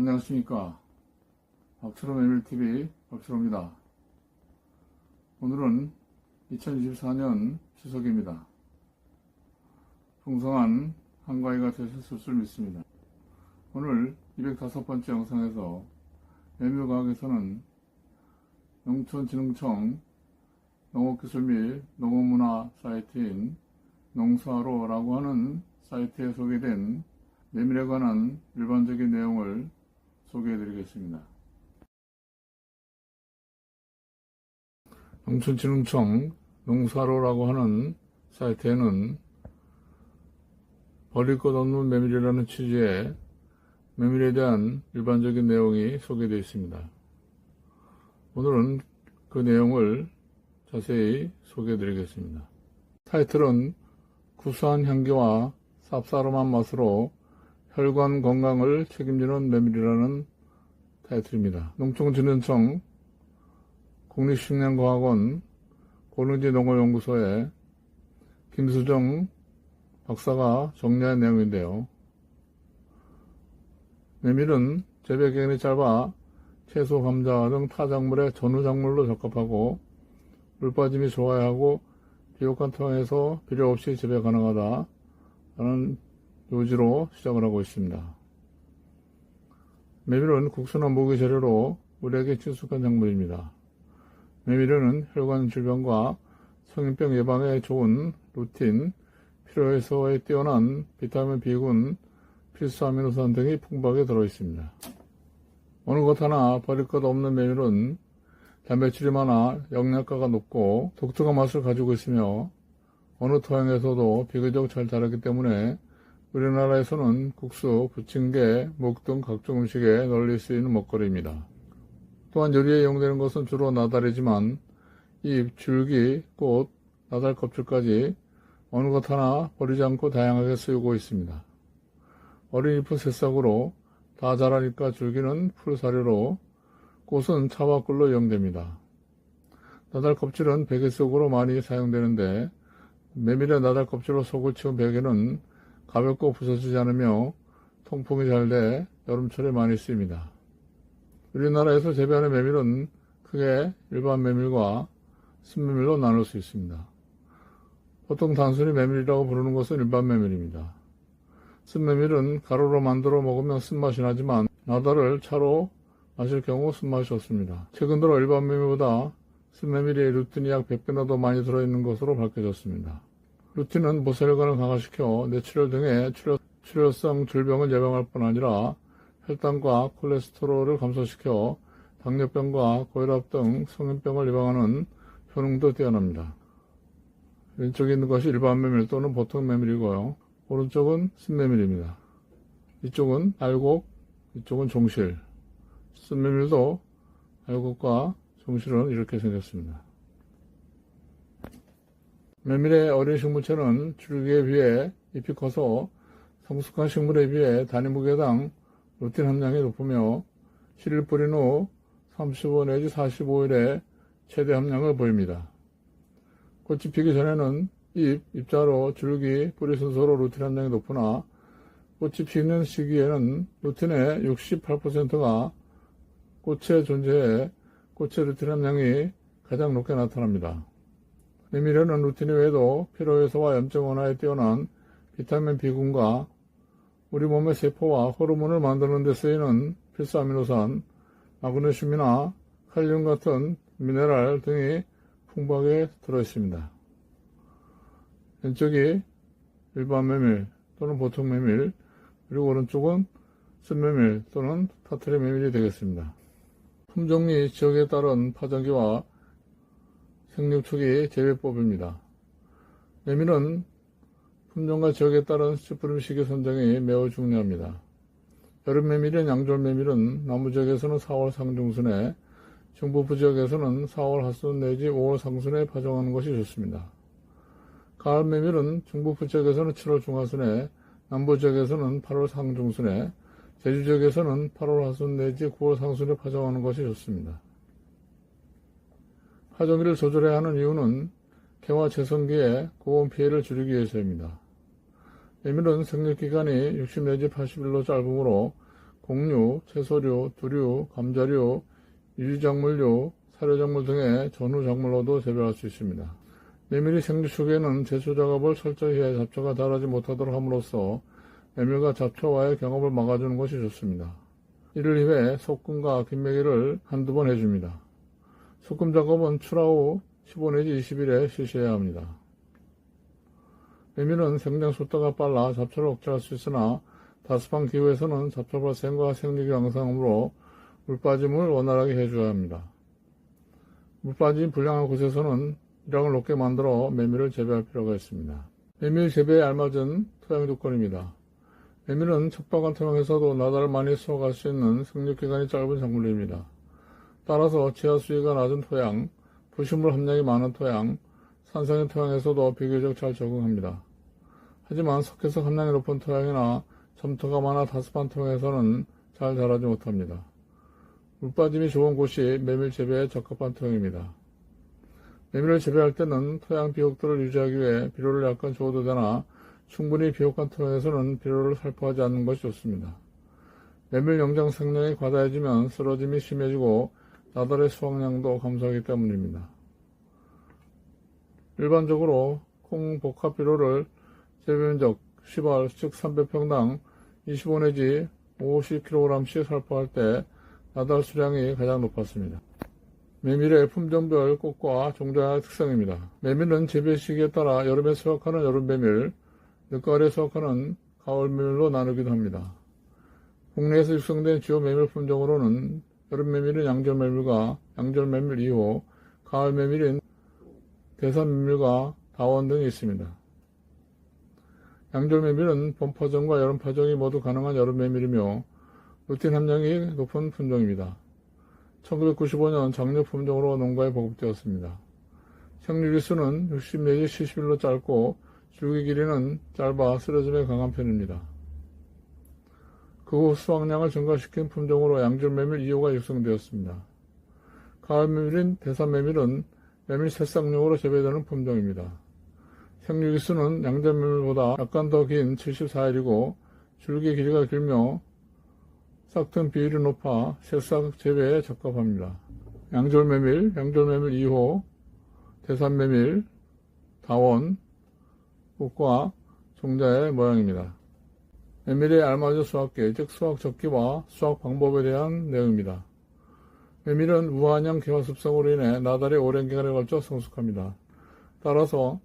안녕하십니까. 박철호 메밀TV 박철호입니다. 오늘은 2024년 추석입니다. 풍성한 한가위가 되셨을 줄 믿습니다. 오늘 205번째 영상에서 메밀과학에서는 농촌진흥청 농업기술 및 농업문화 사이트인 농사로라고 하는 사이트에 소개된 메밀에 관한 일반적인 내용을 소개해 드리겠습니다. 농촌진흥청 농사로라고 하는 사이트에는 버릴 것 없는 메밀이라는 취지의 메밀에 대한 일반적인 내용이 소개되어 있습니다. 오늘은 그 내용을 자세히 소개해 드리겠습니다. 타이틀은 구수한 향기와 쌉싸름한 맛으로 혈관 건강을 책임지는 메밀이라는 타이틀입니다. 농촌진흥청 국립식량과학원 고릉지 농어연구소의 김수정 박사가 정리한 내용인데요. 메밀은 재배 기간이 짧아 채소, 감자 등 타작물의 전후작물로 적합하고 물 빠짐이 좋아야 하고 비옥한 토양에서 비료 없이 재배 가능하다. 라는 요지로 시작을 하고 있습니다. 메밀은 국수나 무기 재료로 우리에게 친숙한 작물입니다. 메밀에는 혈관 질병과 성인병 예방에 좋은 루틴, 필요해서에 뛰어난 비타민 B군, 필수 아미노산 등이 풍부하게 들어있습니다. 어느 것 하나 버릴 것 없는 메밀은 단백질이 많아 영양가가 높고 독특한 맛을 가지고 있으며 어느 토양에서도 비교적 잘 자라기 때문에 우리나라에서는 국수, 부침개, 묵등 각종 음식에 널리 쓰이는 먹거리입니다. 또한 요리에 이용되는 것은 주로 나달이지만 잎, 줄기, 꽃, 나달 껍질까지 어느 것 하나 버리지 않고 다양하게 쓰이고 있습니다. 어린 잎은 새싹으로 다 자라니까 줄기는 풀사료로 꽃은 차와 꿀로 이용됩니다. 나달 껍질은 베개 속으로 많이 사용되는데 메밀의 나달 껍질로 속을 채운 베개는 가볍고 부서지지 않으며 통풍이 잘 돼 여름철에 많이 쓰입니다. 우리나라에서 재배하는 메밀은 크게 일반 메밀과 순메밀로 나눌 수 있습니다. 보통 단순히 메밀이라고 부르는 것은 일반 메밀입니다. 쓴메밀은 가루로 만들어 먹으면 쓴맛이 나지만 나달을 차로 마실 경우 쓴맛이 없습니다. 최근 들어 일반 메밀보다 쓴메밀의 루틴이 약 100배나 더 많이 들어있는 것으로 밝혀졌습니다. 루틴은 모세혈관을 강화시켜 뇌출혈 등의 출혈, 출혈성 질병을 예방할 뿐 아니라 혈당과 콜레스테롤을 감소시켜 당뇨병과 고혈압 등 성인병을 예방하는 효능도 뛰어납니다. 왼쪽에 있는 것이 일반 메밀 또는 보통 메밀이고요. 오른쪽은 쓴메밀입니다. 이쪽은 알곡, 이쪽은 종실. 쓴메밀도 알곡과 종실은 이렇게 생겼습니다. 메밀의 어린 식물체는 줄기에 비해 잎이 커서 성숙한 식물에 비해 단위 무게당 루틴 함량이 높으며 씨를 뿌린 후 35 내지 45일에 최대 함량을 보입니다. 꽃이 피기 전에는 잎, 잎자로, 줄기, 뿌리 순서로 루틴 함량이 높으나 꽃이 피는 시기에는 루틴의 68%가 꽃에 존재해 꽃의 루틴 함량이 가장 높게 나타납니다. 메밀에는 루틴 외에도 피로 해소와 염증 완화에 뛰어난 비타민 B군과 우리 몸의 세포와 호르몬을 만드는 데 쓰이는 필수 아미노산, 마그네슘이나 칼륨 같은 미네랄 등이 풍부하게 들어있습니다. 왼쪽이 일반 메밀 또는 보통 메밀, 그리고 오른쪽은 쓴메밀 또는 타트리 메밀이 되겠습니다. 품종 및 지역에 따른 파종기와 생육 초기 재배법입니다. 메밀은 품종과 지역에 따른 씨뿌림 시기 선정이 매우 중요합니다. 여름 메밀인 양졸 메밀은 남부 지역에서는 4월 상중순에, 중부부 지역에서는 4월 하순 내지 5월 상순에 파종하는 것이 좋습니다. 가을 메밀은 중부부 지역에서는 7월 중하순에, 남부 지역에서는 8월 상중순에, 제주 지역에서는 8월 하순 내지 9월 상순에 파종하는 것이 좋습니다. 파종기를 조절해야 하는 이유는 개와 채성기에 고온 피해를 줄이기 위해서입니다. 메밀은 생육기간이 60 내지 80일로 짧으므로 곡류, 채소류, 두류, 감자류, 유지작물류, 사료작물 등의 전후작물로도 재배할 수 있습니다. 메밀이 생주 초기에는 제초 작업을 철저히 해 잡초가 자라지 못하도록 함으로써 메밀과 잡초와의 경합을 막아주는 것이 좋습니다. 이를 위해 소금과 김매기를 한두 번 해줍니다. 소금 작업은 출하 후 15 내지 20일에 실시해야 합니다. 메밀은 생장 속도가 빨라 잡초를 억제할 수 있으나 다습한 기후에서는 잡초 발생과 생리기 양상으로 물빠짐을 원활하게 해줘야 합니다. 물빠짐이 불량한 곳에서는 일량을 높게 만들어 메밀을 재배할 필요가 있습니다. 메밀 재배에 알맞은 토양 조건입니다. 메밀은 척박한 토양에서도 나달을 많이 수확할 수 있는 생육기간이 짧은 작물입니다. 따라서 지하 수위가 낮은 토양, 부식물 함량이 많은 토양, 산성인 토양에서도 비교적 잘 적응합니다. 하지만 석회석 함량이 높은 토양이나 점토가 많아 다습한 토양에서는 잘 자라지 못합니다. 물빠짐이 좋은 곳이 메밀 재배에 적합한 토양입니다. 메밀을 재배할 때는 토양 비옥도를 유지하기 위해 비료를 약간 줘도 되나 충분히 비옥한 토양에서는 비료를 살포하지 않는 것이 좋습니다. 메밀 영장 생량이 과다해지면 쓰러짐이 심해지고 나달의 수확량도 감소하기 때문입니다. 일반적으로 콩 복합 비료를 재배면적 10알 즉 300평당 25 내지 50kg씩 살포할 때 나달 수량이 가장 높았습니다. 메밀의 품종별 꽃과 종자의 특성입니다. 메밀은 재배 시기에 따라 여름에 수확하는 여름 메밀, 늦가을에 수확하는 가을 메밀로 나누기도 합니다. 국내에서 육성된 주요 메밀 품종으로는 여름 메밀은 양절 메밀과 양절 메밀 2호, 가을 메밀인 대산 메밀과 다원 등이 있습니다. 양절 메밀은 봄 파종과 여름 파종이 모두 가능한 여름 메밀이며 루틴 함량이 높은 품종입니다. 1995년 장려 품종으로 농가에 보급되었습니다. 생육일수는 60 내지 70일로 짧고 줄기 길이는 짧아 쓰러짐에 강한 편입니다. 그후 수확량을 증가시킨 품종으로 양줄 메밀 2호가 육성되었습니다. 가을 메밀인 대산 메밀은 메밀 새싹용으로 재배되는 품종입니다. 생육일수는 양절 메밀보다 약간 더 긴 74일이고 줄기 길이가 길며 싹튼 비율이 높아 새싹 재배에 적합합니다. 양절메밀, 양절메밀 2호, 대산메밀, 다원, 꽃과 종자의 모양입니다. 메밀의 알맞은 수확기, 즉 수확 적기와 수확 방법에 대한 내용입니다. 메밀은 우한형 기화 습성으로 인해 나달이 오랜 기간에 걸쳐 성숙합니다. 따라서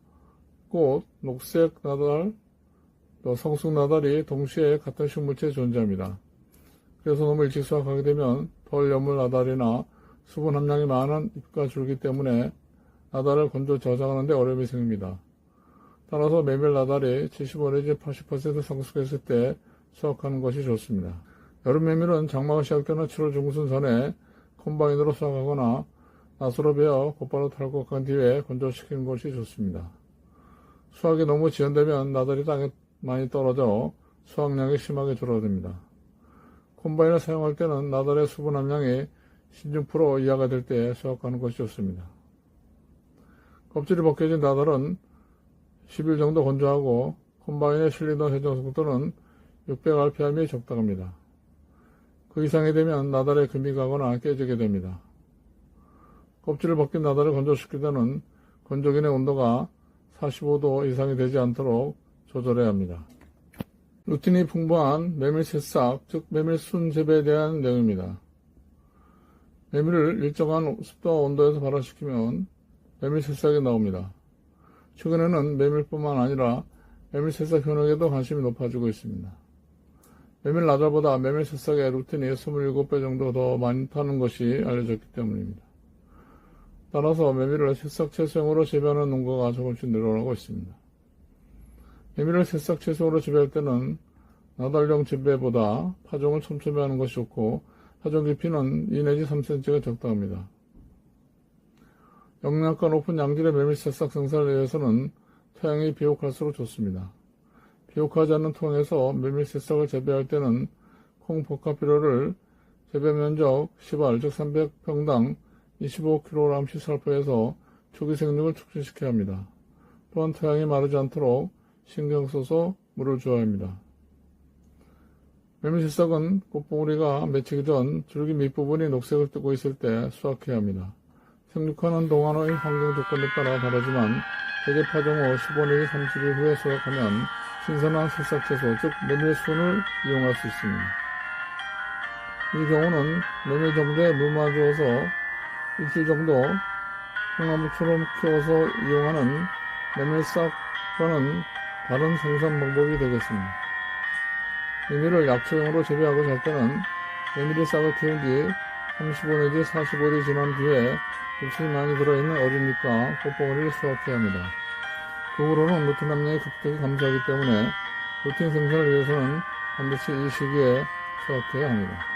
꽃, 녹색 나달, 또 성숙 나달이 동시에 같은 식물체에 존재합니다. 그래서 너무 일찍 수확하게 되면 덜 여물 나달이나 수분 함량이 많은 잎과 줄기 때문에 나달을 건조 저장하는 데 어려움이 생깁니다. 따라서 메밀 나달이 75 내지 80% 성숙했을 때 수확하는 것이 좋습니다. 여름 메밀은 장마가 시작되는 7월 중순 전에 콤바인으로 수확하거나 낫으로 베어 곧바로 탈곡한 뒤에 건조시키는 것이 좋습니다. 수확이 너무 지연되면 나달이 땅에 많이 떨어져 수확량이 심하게 줄어듭니다. 콤바인을 사용할 때는 나달의 수분 함량이 16% 이하가 될 때 수확하는 것이 좋습니다. 껍질이 벗겨진 나달은 10일 정도 건조하고 콤바인에 실리던 회전 속도는 600rpm이 적당합니다. 그 이상이 되면 나달에 금이 가거나 깨지게 됩니다. 껍질을 벗긴 나달을 건조시킬 때는 건조기의 온도가 45도 이상이 되지 않도록 조절해야 합니다. 루틴이 풍부한 메밀 새싹, 즉 메밀 순 재배에 대한 내용입니다. 메밀을 일정한 습도와 온도에서 발화시키면 메밀 새싹이 나옵니다. 최근에는 메밀뿐만 아니라 메밀 새싹 현혹에도 관심이 높아지고 있습니다. 메밀 나달보다 메밀 새싹의 루틴이 27배 정도 더 많다는 것이 알려졌기 때문입니다. 따라서 메밀을 새싹 채소용으로 재배하는 농가가 조금씩 늘어나고 있습니다. 메밀을 새싹 채소로 재배할 때는 나달용 재배보다 파종을 촘촘히 하는 것이 좋고 파종 깊이는 2 내지 3cm가 적당합니다. 영양가 높은 양질의 메밀 새싹 생산을 위해서는 토양이 비옥할수록 좋습니다. 비옥하지 않는 토양에서 메밀 새싹을 재배할 때는 콩 복합비료를 재배 면적 10알 즉 300평당 25kg씩 살포해서 초기 생육을 촉진시켜야 합니다. 또한 토양이 마르지 않도록 신경 써서 물을 줘야 합니다. 메밀새싹은 꽃봉오리가 맺히기 전 줄기 밑부분이 녹색을 띠고 있을 때 수확해야 합니다. 생육하는 동안의 환경 조건에 따라 다르지만 대개 파종 후 15 내지 30일 후에 수확하면 신선한 새싹 채소 즉 메밀순을 이용할 수 있습니다. 이 경우는 메밀 정도에 물만 주어서 일주일 정도 콩나물처럼 키워서 이용하는 메밀싹과는 다른 생산 방법이 되겠습니다. 메밀을 약초용으로 재배하고 잘 때는 메밀이 싹을 키운 뒤 35 내지 45일이 지난 뒤에 잎이 많이 들어있는 잎과 꽃봉오리를 수확해야 합니다. 그 후로는 루틴 함량이 극적이 감소하기 때문에 루틴 생산을 위해서는 반드시 이 시기에 수확해야 합니다.